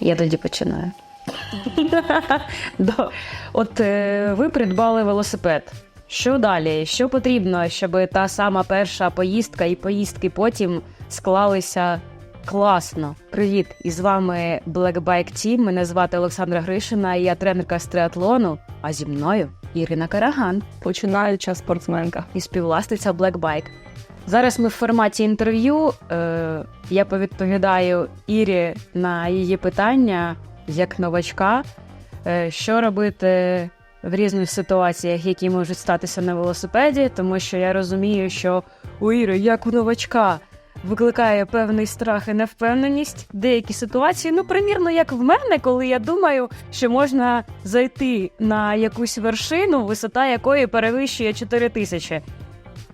Я тоді починаю. От е, ви придбали велосипед. Що далі? Що потрібно, щоб та сама перша поїздка і поїздки потім склалися класно? Привіт! І з вами Black Bike Team. Мене звати Олександра Гришина, і я тренерка з триатлону. А зі мною Ірина Караган Починаюча спортсменка. і співвласниця Black Bike. Зараз ми в форматі інтерв'ю. Е, я повідповідаю Ірі на її питання як новачка, е, що робити в різних ситуаціях, які можуть статися на велосипеді, тому що я розумію, що у Іри, як у новачка, викликає певний страх і невпевненість. Деякі ситуації, ну, примірно, як в мене, коли я думаю, що можна зайти на якусь вершину, висота якої перевищує 4 тисячі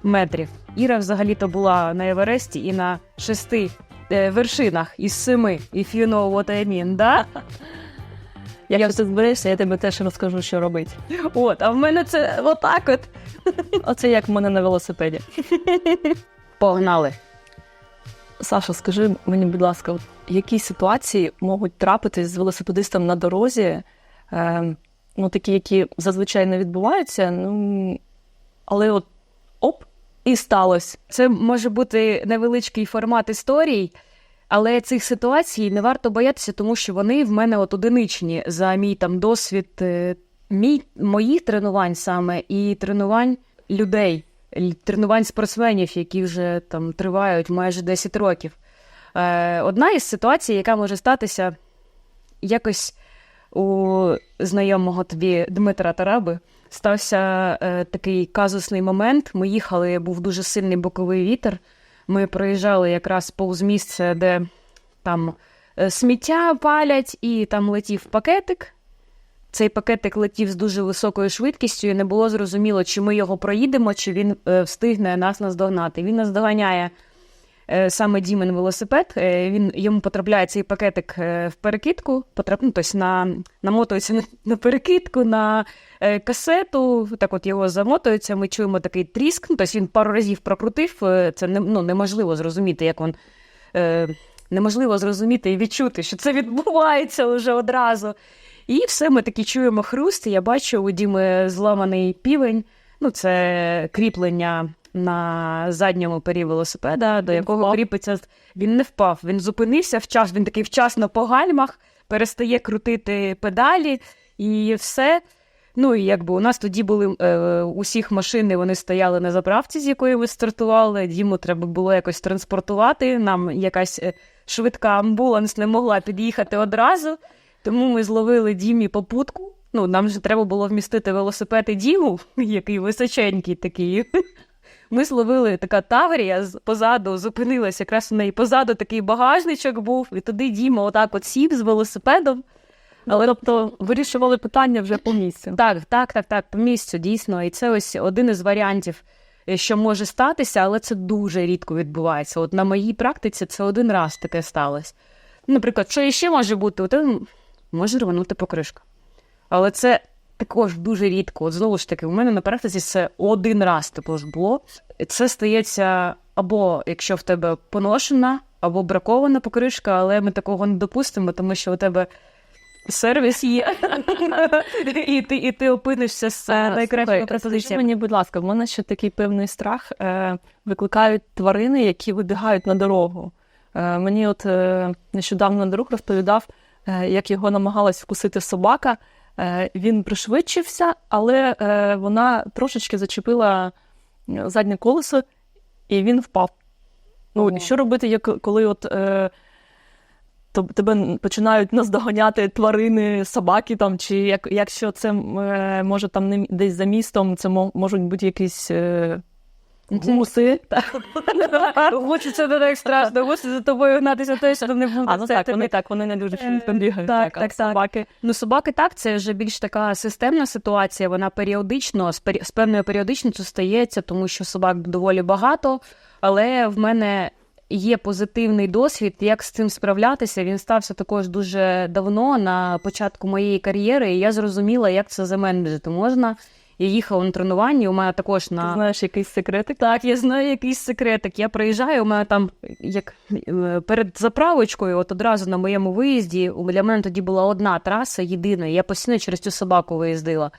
метрів. Іра взагалі-то була на Евересті і на шести е, вершинах із семи, if you know what I mean, да? Якщо ти зберешся, я тебе теж розкажу, що робити. От, а в мене це отак от. Оце як в мене на велосипеді. Погнали. Саша, скажи мені, будь ласка, от які ситуації можуть трапитись з велосипедистом на дорозі, е, ну такі, які зазвичай не відбуваються, ну але от оп, і сталося. Це може бути невеличкий формат історій, але цих ситуацій не варто боятися, тому що вони в мене от одиничні за мій там досвід е, мій, моїх тренувань саме і тренувань людей, тренувань спортсменів, які вже там тривають майже 10 років. Е, одна із ситуацій, яка може статися якось у знайомого тобі Дмитра Тараби, стався е, такий казусний момент. Ми їхали, був дуже сильний боковий вітер. Ми проїжджали якраз повз місце, де там е, сміття палять, і там летів пакетик. Цей пакетик летів з дуже високою швидкістю, і не було зрозуміло, чи ми його проїдемо, чи він е, встигне нас наздогнати. Він нас доганяє саме Дімен велосипед. Е, він йому потрапляє цей пакетик е, в перекидку, потрап, ну, тобто на, намотується на, перекидку, на е, касету. Так от його замотується. Ми чуємо такий тріск. Ну, тобто він пару разів прокрутив. е, Це не, ну, неможливо зрозуміти, як він. Е, неможливо зрозуміти і відчути, що це відбувається вже одразу. І все, ми такі чуємо хруст. Я бачу у Діми зламаний півень. Ну, це кріплення на задньому пері велосипеда, до Він якого впав? кріпиться. Він не впав, він зупинився вчас, він такий вчасно по гальмах, перестає крутити педалі і все. Ну і якби у нас тоді були е, усіх машини, вони стояли на заправці, з якої ми стартували. Діму треба було якось транспортувати. Нам якась е, швидка амбуланс не могла під'їхати одразу. Тому ми зловили Дімі попутку. Ну, нам же треба було вмістити велосипед і Діму, який височенький такий. Ми зловили така Таврія позаду, зупинилася якраз у неї позаду такий багажничок був, і туди Діма отак от сів з велосипедом. Але тобто вирішували питання вже по місцю. Так, так, так, так, по місцю, дійсно. І це ось один із варіантів, е, що може статися, але це дуже рідко відбувається. От на моїй практиці це один раз таке сталося. Наприклад, що іще може бути? От, може рванути покришка. Але це також дуже рідко. От знову ж таки, у мене на практиці це один раз також було. Це стається або якщо в тебе поношена, або бракована покришка, але ми такого не допустимо, тому що у тебе сервіс є. і, ти, і ти опинишся з Е, найкращою пропозицією. мені, будь ласка, в мене ще такий певний страх. Е, викликають тварини, які вибігають на дорогу. Е, мені от е, нещодавно друг розповідав, е, як його намагалась вкусити собака. Е, він пришвидшився, але е, вона трошечки зачепила заднє колесо, і він впав. Ну, і що робити, як, коли от. Е, тебе починають наздоганяти тварини, собаки там, чи як, якщо це е, може там десь за містом, це можуть бути якісь е, гуси. Гуси це не так страшно, гуси за тобою гнатися точно не будуть. А, ну так, вони так, вони не дуже швидко Е, бігають. так, так, собаки. Ну, собаки так, це вже більш така системна ситуація. Вона періодично з, пері... з певною періодичністю стається, тому що собак доволі багато. Але в мене є позитивний досвід, як з цим справлятися. Він стався також дуже давно на початку моєї кар'єри, і я зрозуміла, як це заменеджити можна. Я їхала на тренування, у мене також Ти на знаєш якийсь секретик? так, я знаю якийсь секретик. Я приїжджаю, у мене там як е, перед заправочкою, от одразу на моєму виїзді, у- для мене тоді була одна траса єдина, я постійно через цю собаку виїздила.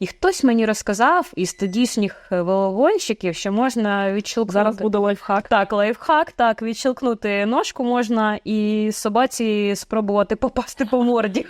І хтось мені розказав із тодішніх е, велогонщиків, що можна відщелкнути. Зараз буде лайфхак. Так, лайфхак, так, відщелкнути ножку можна і собаці спробувати попасти по морді.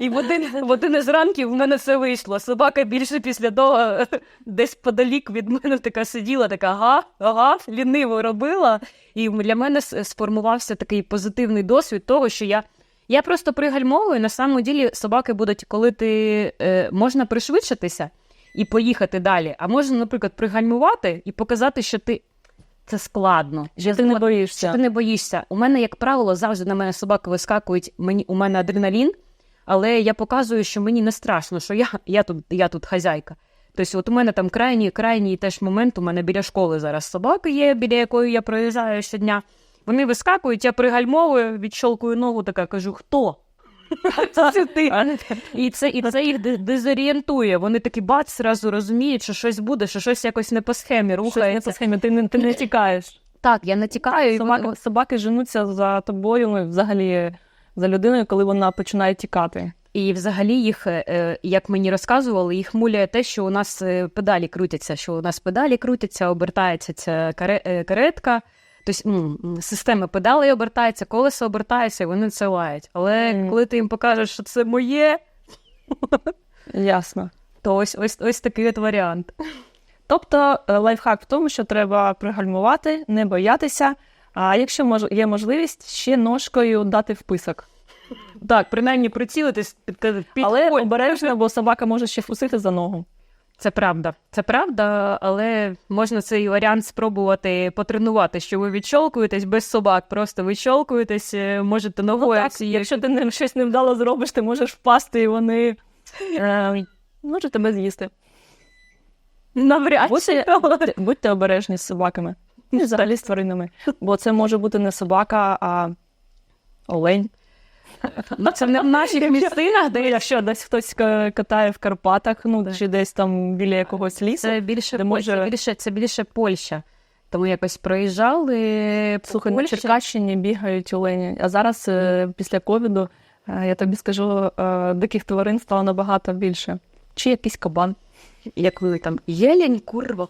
І в один, в один із ранків в мене це вийшло. Собака більше після того десь подалік від мене така сиділа, така ага, ага, ліниво робила. І для мене сформувався такий позитивний досвід того, що я. Я просто пригальмовую, на самому ділі собаки будуть, коли ти е, можна пришвидшитися і поїхати далі. А можна, наприклад, пригальмувати і показати, що ти це складно. Що ти не боїшся. Що ти не боїшся. У мене, як правило, завжди на мене собаки вискакують. Мені у мене адреналін, але я показую, що мені не страшно, що я, я тут, я тут хазяйка. Тобто, от у мене там крайній, крайній теж момент. У мене біля школи зараз собака є, біля якої я проїжджаю щодня. Вони вискакують, я пригальмовую, відщолкую ногу, така кажу: хто? Це ти. І це, і це їх дезорієнтує. Вони такі бац, зразу розуміють, що щось буде, що щось якось не по схемі Щось не по схемі, ти не, ти не тікаєш. Так, я натікаю, і Собаки, собаки женуться за тобою, ну, взагалі за людиною, коли вона починає тікати. І взагалі їх, е, е, як мені розказували, їх муляє те, що у нас е, педалі крутяться, що у нас педалі крутяться, обертається ця каре- каретка. Тобто м, система педалей обертається, колесо обертається, і вони це лають. Але Мгм. коли ти їм покажеш, що це моє, Ясно. то ось ось, ось такий от варіант. Тобто е, лайфхак в тому, що треба пригальмувати, не боятися. А якщо мож, є можливість, ще ножкою дати вписок. Так, принаймні прицілитись під, Але обережно, бо собака може ще вкусити за ногу. Це правда. Це правда, але можна цей варіант спробувати потренувати, що ви відщолкуєтесь без собак, просто відщолкуєтесь, е, можете ногою. так, якщо ти не, щось невдало зробиш, ти можеш впасти, і вони е, можуть тебе з'їсти. навряд чи. Будьте, будьте, будьте обережні з собаками. Взагалі з тваринами. Бо це може бути не собака, а олень. Ну, це не в наших місцинах, де Якщо десь хтось катає в Карпатах, ну чи десь там біля якогось лісу. це більше, де може- це більше, це більше Польща. Тому якось проїжджали. Слухай, на Черкащині бігають олені. А зараз е, після ковіду, е, я тобі скажу, е, диких тварин стало набагато більше. Чи якийсь кабан. Як ви там єлень, курва.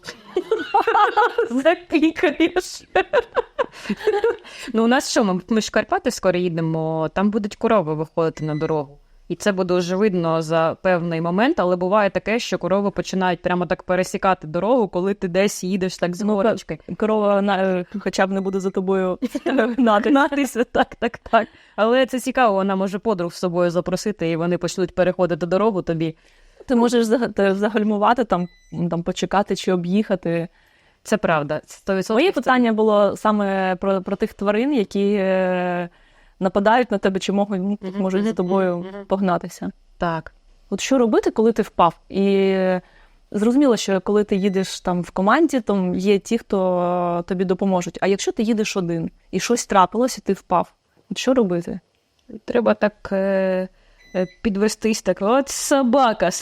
Заклікаєш. ну, у нас що, ми, ми ж в Карпати скоро їдемо, там будуть корови виходити на дорогу. І це буде вже видно за певний момент, але буває таке, що корови починають прямо так пересікати дорогу, коли ти десь їдеш так з Ну, горочки. Корова на, е, хоча б не буде за тобою Нагнатися, так, так, так. Але це цікаво, вона може подруг з собою запросити, і вони почнуть переходити дорогу тобі. Ти можеш загальмувати, там, там, почекати чи об'їхати. Це правда. 100% Моє питання було саме про, про тих тварин, які е, нападають на тебе чи можуть, ну, можуть за тобою погнатися. Так. От що робити, коли ти впав? І зрозуміло, що коли ти їдеш там в команді, то є ті, хто тобі допоможуть. А якщо ти їдеш один і щось трапилось, і ти впав, от що робити? Треба так е, підвестись, так, от собака.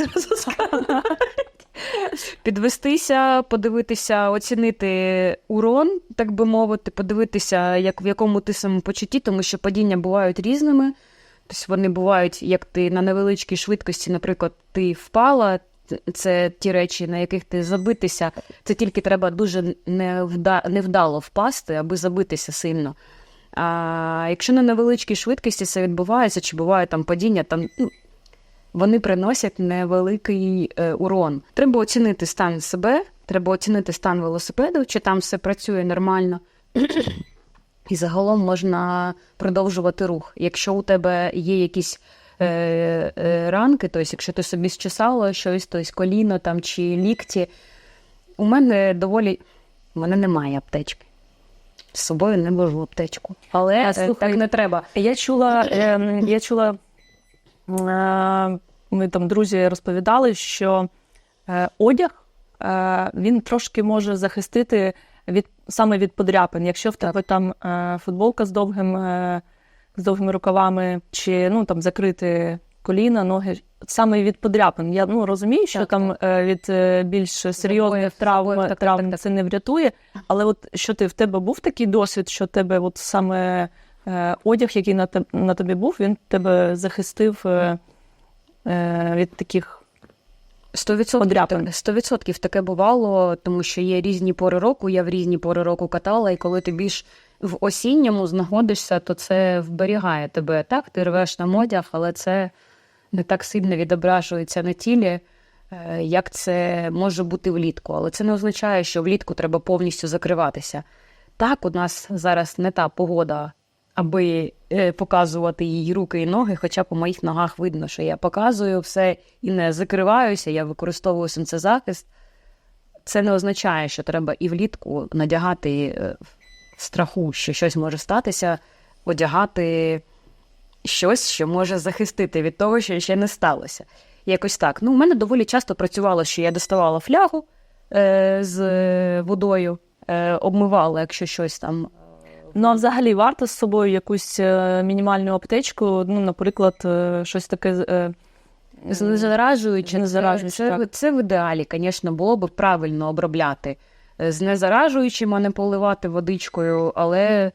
Підвестися, подивитися, оцінити урон, так би мовити, подивитися, як в якому ти самопочутті, тому що падіння бувають різними. Тобто вони бувають, як ти на невеличкій швидкості, наприклад, ти впала. Це ті речі, на яких ти забитися. Це тільки треба дуже невда... невдало впасти, аби забитися сильно. А якщо на невеличкій швидкості це відбувається, чи буває там падіння, там ну, вони приносять невеликий е, урон. Треба оцінити стан себе, треба оцінити стан велосипеду, чи там все працює нормально. І загалом можна продовжувати рух. Якщо у тебе є якісь е, е, ранки, тобто, якщо ти собі зчесала щось, тобто коліно там чи лікті, у мене доволі у мене немає аптечки. З собою не вожу аптечку. Але А, е, слухай, так не треба. Я чула, е, я чула, е, ми там друзі розповідали, що е, одяг е, він трошки може захистити від саме від подряпин. Якщо в тебе там е, футболка з довгим, е, з довгими рукавами, чи ну там закрити коліна, ноги саме від подряпин. Я ну розумію, що Так, там е, від е, більш серйозних травм, так, травм так, так. це не врятує. Але от що ти в тебе був такий досвід, що тебе от саме е, одяг, який на, теб- на тобі був, він тебе захистив від таких. Сто відсотків, Подряпин. так- сто відсотків таке бувало, тому що є різні пори року. Я в різні пори року катала, і коли ти більш в осінньому знаходишся, то це вберігає тебе. Так, ти рвеш на одяг, але це не так сильно відображується на тілі, е, як це може бути влітку. Але це не означає, що влітку треба повністю закриватися. Так, у нас зараз не та погода, аби е, показувати її руки і ноги, хоча по моїх ногах видно, що я показую все і не закриваюся, я використовую сонцезахист. Це не означає, що треба і влітку надягати е, страху, що щось може статися, одягати щось, що може захистити від того, що ще не сталося. Якось так. Ну, у мене доволі часто працювало, що я доставала флягу е, з водою, е, обмивала, якщо щось там Ну а взагалі варто з собою якусь е, мінімальну аптечку, ну, наприклад, е, щось таке. е, Знезаражуючи, Знезаражуючи, це, це, це в ідеалі, звісно, було б правильно обробляти. Е, Знезаражуючим, а не поливати водичкою, але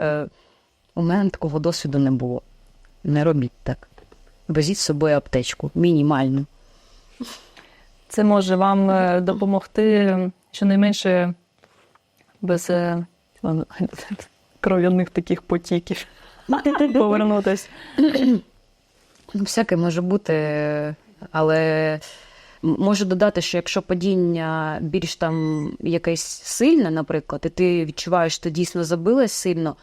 е, у мене такого досвіду не було. Не робіть так. Везіть з собою аптечку, мінімальну. Це може вам е, допомогти щонайменше без е, кров'яних таких потіків повернутись. Ну, Всяке може бути, але можу додати, що якщо падіння більш там якесь сильне, наприклад, і ти відчуваєш, що ти дійсно забилась сильно,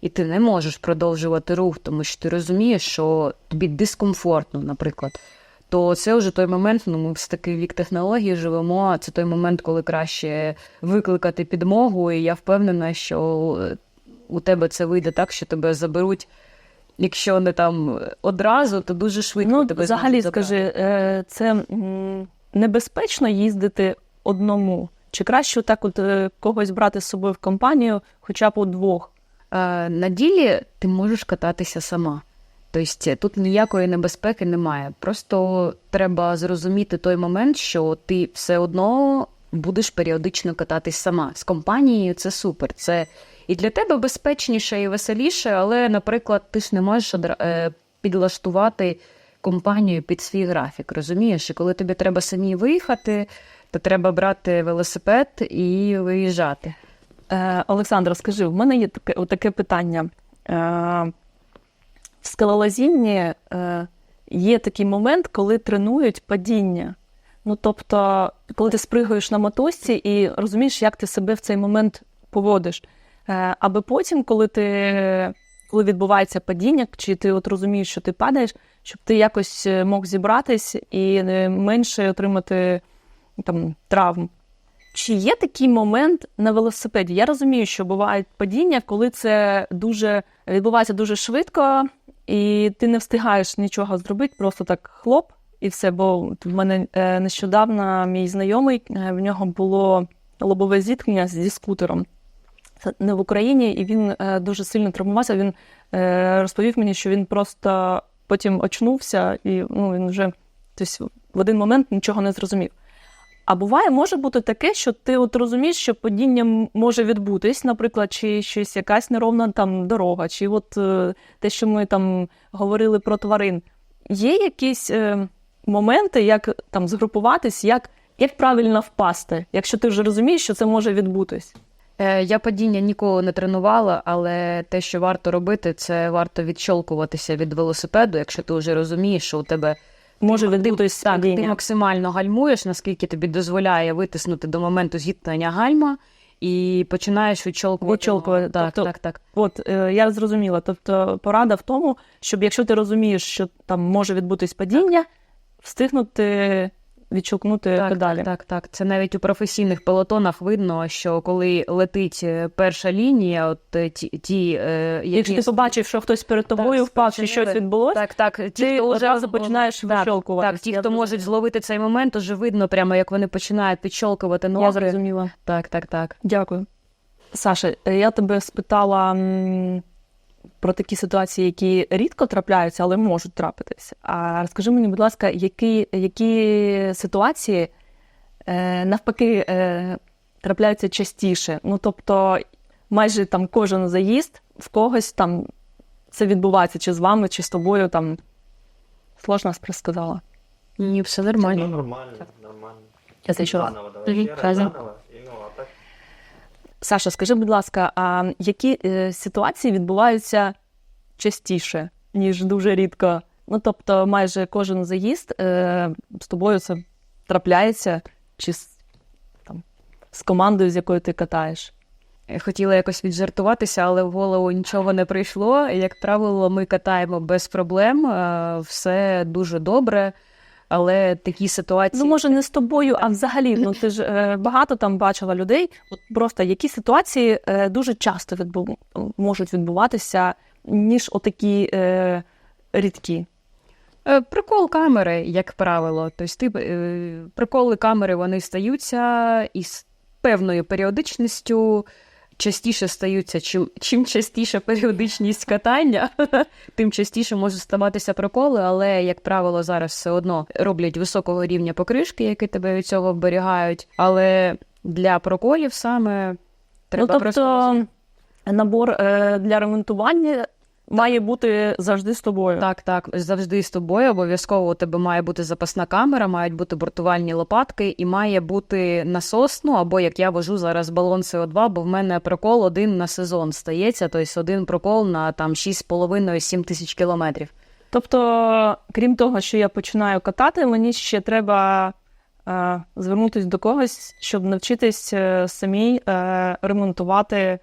і ти не можеш продовжувати рух, тому що ти розумієш, що тобі дискомфортно, наприклад. То це вже той момент, ну ми все таки вік технології живемо. Це той момент, коли краще викликати підмогу, і я впевнена, що е, у тебе це вийде так, що тебе заберуть Якщо не там одразу, то дуже швидко Ну, тебе взагалі, скажи, е, це небезпечно їздити одному? Чи краще так от е, когось брати з собою в компанію, хоча б удвох? Е, на ділі ти можеш кататися сама. Тобто тут ніякої небезпеки немає. Просто треба зрозуміти той момент, що ти все одно будеш періодично кататись сама. З компанією це супер. Це і для тебе безпечніше і веселіше, але, наприклад, ти ж не можеш е, підлаштувати компанію під свій графік. Розумієш? І коли тобі треба самі виїхати, то треба брати велосипед і виїжджати. Е, Олександра, скажи, в мене є таке, таке питання. Е, в скалолазінні е, є такий момент, коли тренують падіння. Ну, тобто, коли ти спригуєш на мотузці і розумієш, як ти себе в цей момент поводиш. Аби потім, коли ти коли відбувається падіння, чи ти от розумієш, що ти падаєш, щоб ти якось мог зібратись і менше отримати там, травм. Чи є такий момент на велосипеді? Я розумію, що бувають падіння, коли це дуже відбувається дуже швидко, і ти не встигаєш нічого зробити, просто так хлоп, і все. Бо в мене е, нещодавно мій знайомий, е, в нього було лобове зіткнення зі скутером. Це не в Україні, і він е, дуже сильно травмувався. Він розповів мені, що він просто потім очнувся, і ну, він вже тобто, в один момент нічого не зрозумів. А буває, може бути таке, що ти от розумієш, що падіння може відбутись, наприклад, чи щось якась неровна там дорога, чи от е, те, що ми там говорили про тварин. Є якісь е, моменти, як там згрупуватись, як, як правильно впасти, якщо ти вже розумієш, що це може відбутись. Е, Я падіння ніколи не тренувала, але те, що варто робити, це варто відщолкуватися від велосипеду, якщо ти вже розумієш, що у тебе Може відбутись так, ти максимально гальмуєш, наскільки тобі дозволяє витиснути до моменту зіткнення гальма, і починаєш відчолкувати. Відчолкувати, ногу. Так, тобто- так, так. От е, я зрозуміла. Тобто порада в тому, щоб якщо ти розумієш, що там може відбутись падіння, встигнути відчукнути Так, педалі. так, так, так. Це навіть у професійних пелотонах видно, що коли летить е, перша лінія, от е, ті, ті е, які... Якщо ти побачив, що хтось перед тобою впав, чи щось відбулося, Так, так. Ті, ти хто одразу починаєш так, вищолкувати. Так, ті, хто можуть зловити цей момент, уже видно прямо, як вони починають підщолкувати я ноги. зрозуміла. Так, так, так. Дякую. Саша, е, я тебе спитала, про такі ситуації, які рідко трапляються, але можуть трапитись. А розкажи мені, будь ласка, які, які ситуації е, навпаки е, трапляються частіше? Ну тобто, майже там кожен заїзд в когось там це відбувається, чи з вами, чи з тобою там. Сложно сказала. Ні, все Ну, нормально. нормально, нормально. Я. Заново, давай Мгм, ще раз заново. Саша, скажи, будь ласка, а які е, ситуації відбуваються частіше, ніж дуже рідко? Ну, тобто, майже кожен заїзд е, з тобою це трапляється, чи з, там, з командою, з якою ти катаєш? Хотіла якось віджартуватися, але в голову нічого не прийшло. Як правило, ми катаємо без проблем, е, все дуже добре. Але такі ситуації. Ну, може, не з тобою, а взагалі, ну ти ж е, багато там бачила людей. От просто які ситуації е, дуже часто відбу... можуть відбуватися, ніж отакі е, рідкі. Е, Прикол камери, як правило. Тобто, ти, е, приколи камери вони стаються із певною періодичністю. Частіше стаються, чим, чим частіше періодичність катання, тим частіше можуть ставатися проколи, але, як правило, зараз все одно роблять високого рівня покришки, які тебе від цього вберігають. Але для проколів саме треба ну, тобто, просто набор е, для ремонтування має бути завжди з тобою. Так, так, завжди з тобою. Обов'язково у тебе має бути запасна камера, мають бути бортувальні лопатки і має бути насос, ну або як я вожу зараз балон СО2, бо в мене прокол один на сезон стається, тобто один прокол на там 6,5-7 тисяч кілометрів. Тобто, крім того, що я починаю катати, мені ще треба е, звернутися до когось, щоб навчитись е, самій е, ремонтувати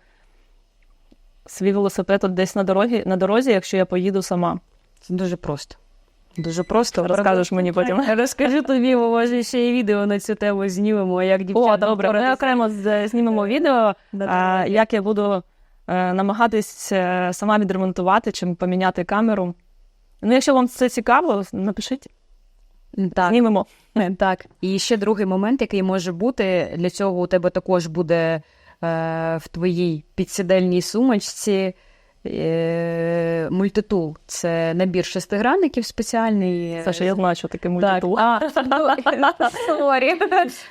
свій велосипед от десь на дорозі, на дорозі, якщо я поїду сама. Це дуже просто. Дуже просто. Розкажеш мені потім. Розкажи тобі, бо може ще і відео на цю тему знімемо, як О, добре, ми окремо знімемо відео, е, як я буду е, намагатись е, сама відремонтувати чи поміняти камеру. Ну, якщо вам це цікаво, напишіть, Так. знімемо. Так, і ще другий момент, який може бути, для цього у тебе також буде е, в твоїй підсідельній сумочці е, мультитул. Це набір шестигранників спеціальний. Саша, я знаю, що таке мультитул.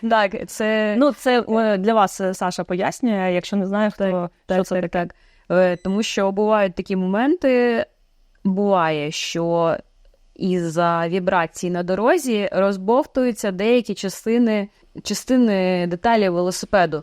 Ну. Так, це Ну, це е, для вас е, Саша пояснює. Якщо не знаєш, то що це таке. так. Е, Тому що бувають такі моменти, буває, що із-за вібрацій на дорозі розбовтуються деякі частини, частини деталі велосипеду.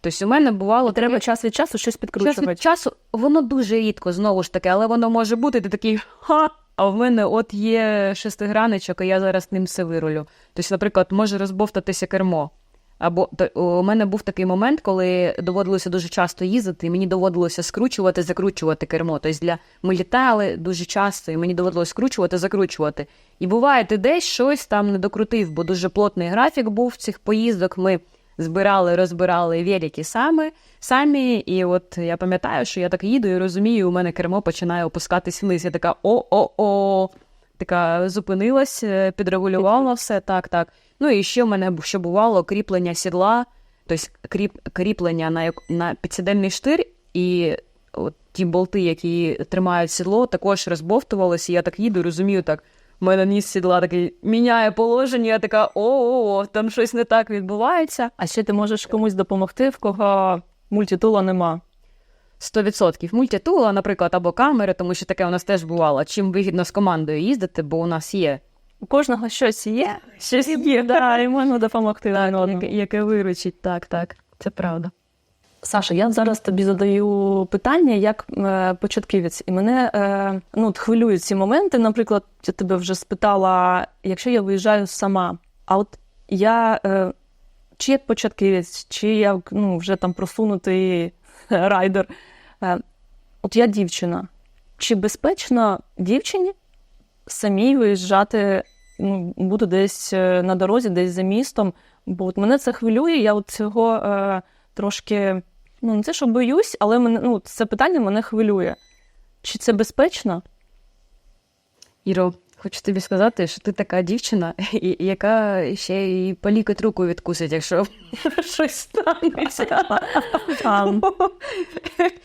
Тобто у мене бувало Треба таке- час від часу щось час підкручувати. від часу, воно дуже рідко, знову ж таки, але воно може бути, ти такий ха. А в мене от є шестиграничок, і я зараз ним все вирулю. Тобто, наприклад, може розбовтатися кермо. Або то, у мене був такий момент, коли доводилося дуже часто їздити, і мені доводилося скручувати, закручувати кермо. Тобто для ми літали дуже часто, і мені доводилося скручувати, закручувати. І буває, ти десь щось там не докрутив, бо дуже плотний графік був цих поїздок. Ми збирали, розбирали велики саме, самі. І от я пам'ятаю, що я так їду і розумію, у мене кермо починає опускатись вниз. Я така о-о-о. Така зупинилась, е, підрегулювала все, так, так. Ну і ще в мене що бувало кріплення сідла, тобто кріп, кріплення на, на підсідельний штир, і от ті болти, які тримають сідло, також розбовтувалися. Я так їду розумію, так. Мене ніс сідла такий міняє положення, я така о-о-о, там щось не так відбувається. А ще ти можеш комусь допомогти, в кого мультитула нема. 100%. Мультитула, наприклад, або камери, тому що таке у нас теж бувало. Чим вигідно з командою їздити, бо у нас є У кожного щось є, щось є, да, і можна допомогти одному. яке, яке виручить. Так, так, це правда. Саша, я зараз тобі задаю питання як е, початківець, і мене е, ну, хвилюють ці моменти. Наприклад, я тебе вже спитала, якщо я виїжджаю сама, а от я е, чи як початківець, чи як ну, вже там просунутий райдер, е, от я дівчина. Чи безпечно дівчині самій виїжджати, ну, бути десь е, на дорозі, десь за містом? Бо от мене це хвилює, я от цього е, трошки, ну не те, що боюсь, але мене, ну, це питання мене хвилює. Чи це безпечно? Іро, Хочу тобі сказати, що ти така дівчина, і- яка ще й полікать руку відкусить, якщо щось станеться.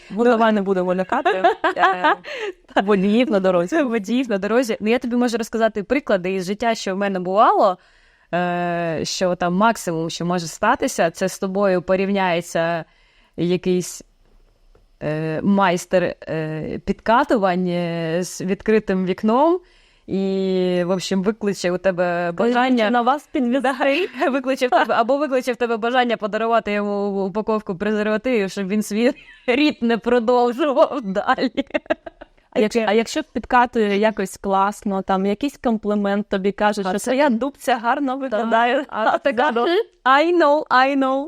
Ну, давай не будемо лякати. Е, Водіїв на дорозі. Водіїв на дорозі. Ну, я тобі можу розказати приклади із життя, що в мене бувало. Е, що там максимум, що може статися, це з тобою порівняється якийсь е, майстер е, підкатувань з відкритим вікном. І, в общем, викличе у тебе бажання на вас підвізає. викличе в тебе або викличе в тебе бажання подарувати йому упаковку презервативів, щоб він свій рід не продовжував далі. А якщо, а якщо підкатує якось класно, там якийсь комплімент тобі каже, А що це- твоя дубця гарно виглядає. А ти така, I know, I know.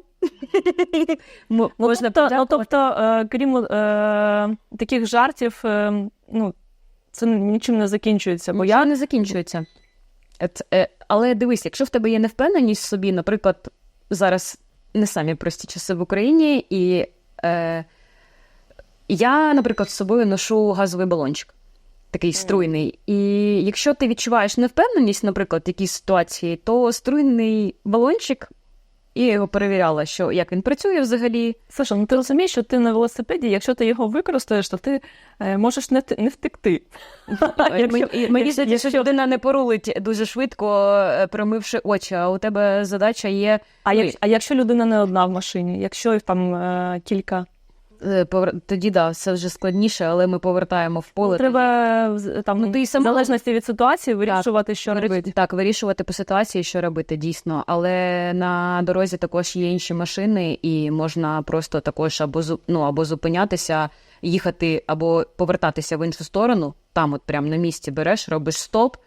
Ну, Можна тобто, ну, тобто е, крім е, таких жартів, е, ну, це нічим не закінчується. Бо я я не закінчується. Е, але дивись, якщо в тебе є невпевненість в собі, наприклад, зараз не самі прості часи в Україні, і е, я, наприклад, з собою ношу газовий балончик, такий струйний. І якщо ти відчуваєш невпевненість, наприклад, в якійсь ситуації, то струйний балончик, і я його перевіряла, що як він працює взагалі. Саша, ну ти розумієш, що ти на велосипеді, якщо ти його використаєш, то ти е, можеш не, не втекти. Мені- здається, що людина не порулить дуже швидко, е, промивши очі, а у тебе задача є А, як, а якщо людина не одна в машині, якщо там е, кілька, тоді да, це вже складніше, але ми повертаємо в поле. треба там Ну, ти і в залежності від ситуації вирішувати, що Вирі- робити. Так, вирішувати по ситуації, що робити, дійсно. Але на дорозі також є інші машини, і можна просто також або ну, або зупинятися, їхати, або повертатися в іншу сторону. Там, от прямо на місці береш, робиш стоп.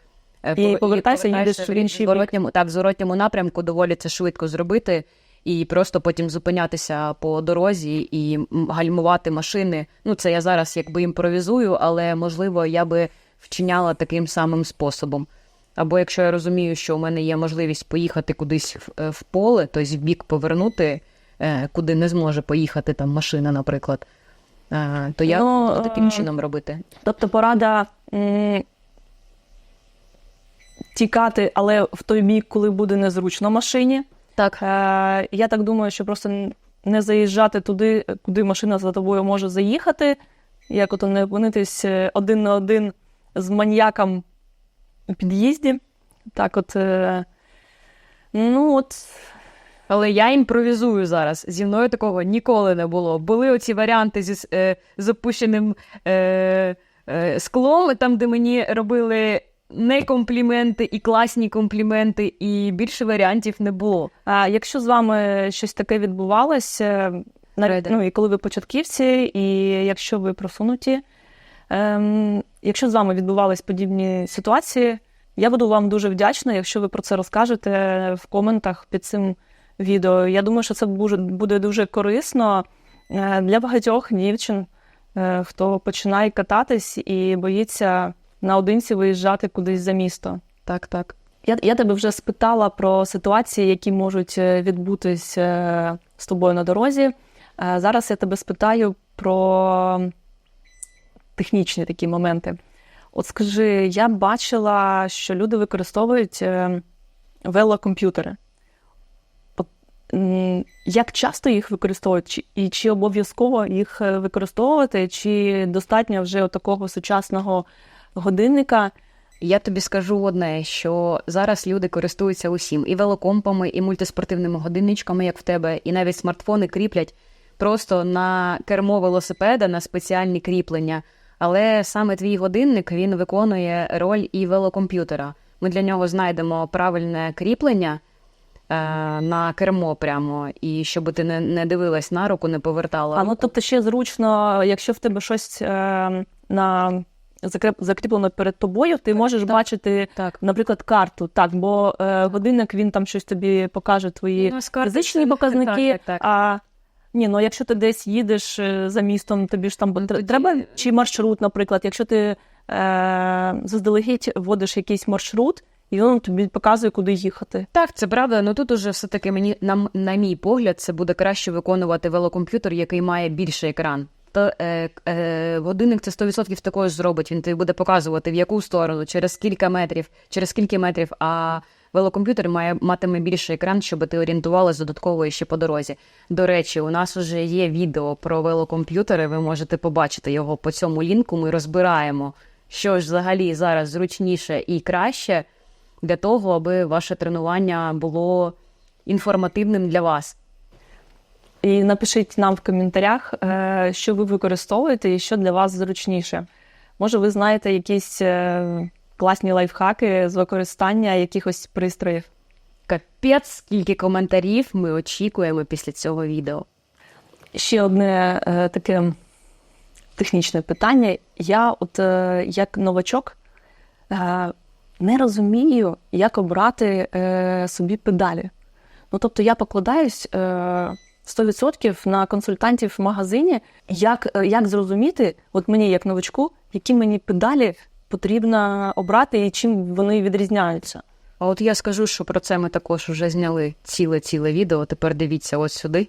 е, І повертайся, їдеш в інший бік. так, в зворотньому напрямку доволі це швидко зробити. І просто потім зупинятися по дорозі і гальмувати машини. Ну, це я зараз якби імпровізую, але можливо я би вчиняла таким самим способом. Або якщо я розумію, що у мене є можливість поїхати кудись в, е, в поле, тобто в бік повернути, е, куди не зможе поїхати там машина, наприклад, е, то я Ну, таким чином робити. Тобто порада тікати, але в той бік, коли буде незручно машині. Так. Е, я так думаю, що просто не заїжджати туди, куди машина за тобою може заїхати, як ото не опинитись е, один на один з маньяком у під'їзді. Так, от. Е, ну, от. Але я імпровізую зараз. Зі мною такого ніколи не було. Були оці варіанти зі е, з опущеним е, е, склом, там, де мені робили не компліменти і класні компліменти, і більше варіантів не було. А якщо з вами щось таке відбувалося, навіть, ну, і коли ви початківці, і якщо ви просунуті, ем, якщо з вами відбувались подібні ситуації, я буду вам дуже вдячна, якщо ви про це розкажете в коментах під цим відео. Я думаю, що це буде, буде дуже корисно е, для багатьох дівчин, е, хто починає кататись і боїться наодинці виїжджати кудись за місто. Так, так. Я, я тебе вже спитала про ситуації, які можуть е, відбутись е, з тобою на дорозі. Е, Зараз я тебе спитаю про технічні такі моменти. От скажи, я бачила, що люди використовують велокомп'ютери. Як часто їх використовують, Чи- і чи обов'язково їх використовувати, чи достатньо вже такого сучасного годинника? Я тобі скажу одне, що зараз люди користуються усім і велокомпами, і мультиспортивними годинничками, як в тебе, і навіть смартфони кріплять просто на кермо велосипеда на спеціальні кріплення. Але саме твій годинник він виконує роль і велокомп'ютера. Ми для нього знайдемо правильне кріплення е, на кермо прямо, і щоб ти не, не дивилась на руку, не повертала. А ну тобто ще зручно, якщо в тебе щось е, на закріплено перед тобою, ти можеш так. бачити, так. наприклад, карту. Так, бо е, годинник він там щось тобі покаже твої Ну, карти фізичні показники. Так, так, так. А ні, ну якщо ти десь їдеш е, за містом, тобі ж там Ну, тоді- треба чи маршрут, наприклад, якщо ти е, заздалегідь вводиш якийсь маршрут, і він тобі показує, куди їхати. Так, це правда. Ну тут уже все-таки мені на, на мій погляд, це буде краще виконувати велокомп'ютер, який має більший екран. Сто, е, е, це 100% також зробить. Він тобі буде показувати, в яку сторону, через кілька метрів, через скільки метрів. А велокомп'ютер має матиме більший екран, щоб ти орієнтувалась додатково ще по дорозі. До речі, у нас вже є відео про велокомп'ютери. Ви можете побачити його по цьому лінку. Ми розбираємо, що ж взагалі зараз зручніше і краще для того, аби ваше тренування було інформативним для вас. І напишіть нам в коментарях, е, що ви використовуєте і що для вас зручніше. Може, ви знаєте якісь е, класні лайфхаки з використання якихось пристроїв. Капець, скільки коментарів ми очікуємо після цього відео. Ще одне е, таке технічне питання. Я, от як новачок, не розумію, як обрати собі педалі. Ну, тобто я покладаюсь 100% на консультантів в магазині, як, е, як зрозуміти, от мені, як новачку, які мені педалі потрібно обрати і чим вони відрізняються. А от я скажу, що про це ми також вже зняли ціле-ціле відео. Тепер дивіться ось сюди.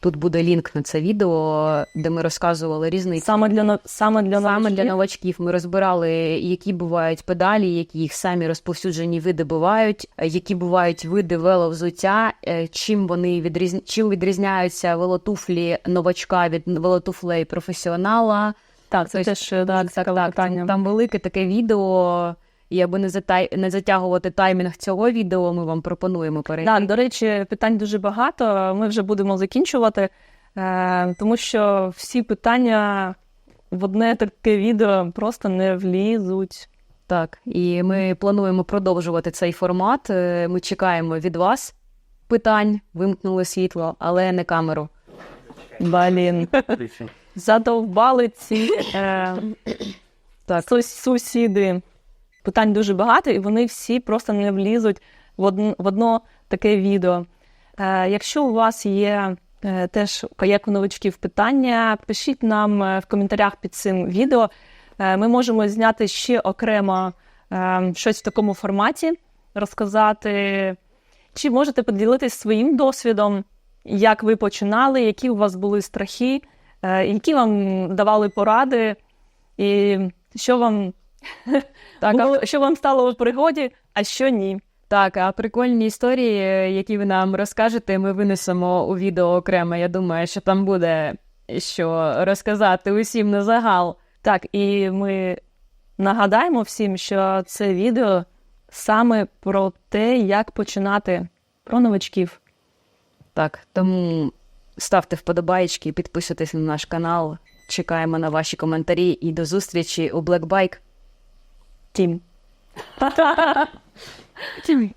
Тут буде лінк на це відео, де ми розказували різний Саме для, саме для Саме новачків. для новачків ми розбирали, які бувають педалі, які їх самі розповсюджені види бувають, які бувають види веловзуття, е, чим вони відріз... чим відрізняються велотуфлі новачка від велотуфлей професіонала. Так, це Тобто, теж е, да, так, цікаве так, питання. Там велике таке відео. І аби не затай... не затягувати таймінг цього відео, ми вам пропонуємо перейти. Да, до речі, питань дуже багато. Ми вже будемо закінчувати, е, тому що всі питання в одне таке відео просто не влізуть. Так, і ми плануємо продовжувати цей формат. Е, Ми чекаємо від вас питань, вимкнули світло, але не камеру. Блін, задовбали ці е, Так. сусіди. Питань дуже багато, і вони всі просто не влізуть в одно, в одно таке відео. Е, якщо у вас є е, теж як у новачків питання, пишіть нам е, в коментарях під цим відео. Е, ми можемо зняти ще окремо е, щось в такому форматі, розказати. Чи можете поділитись своїм досвідом, як ви починали, які у вас були страхи, е, які вам давали поради, і що вам, Так, а, було, що вам стало в пригоді, а що ні. так, а прикольні історії, е, які ви нам розкажете, ми винесемо у відео окремо. Я думаю, що там буде що розказати усім на загал. Так, і ми нагадаємо всім, що це відео саме про те, як починати про новачків. Так, тому ставте вподобайки, підписуйтесь на наш канал. Чекаємо на ваші коментарі і до зустрічі у Black Bike. Jim. Jimmy.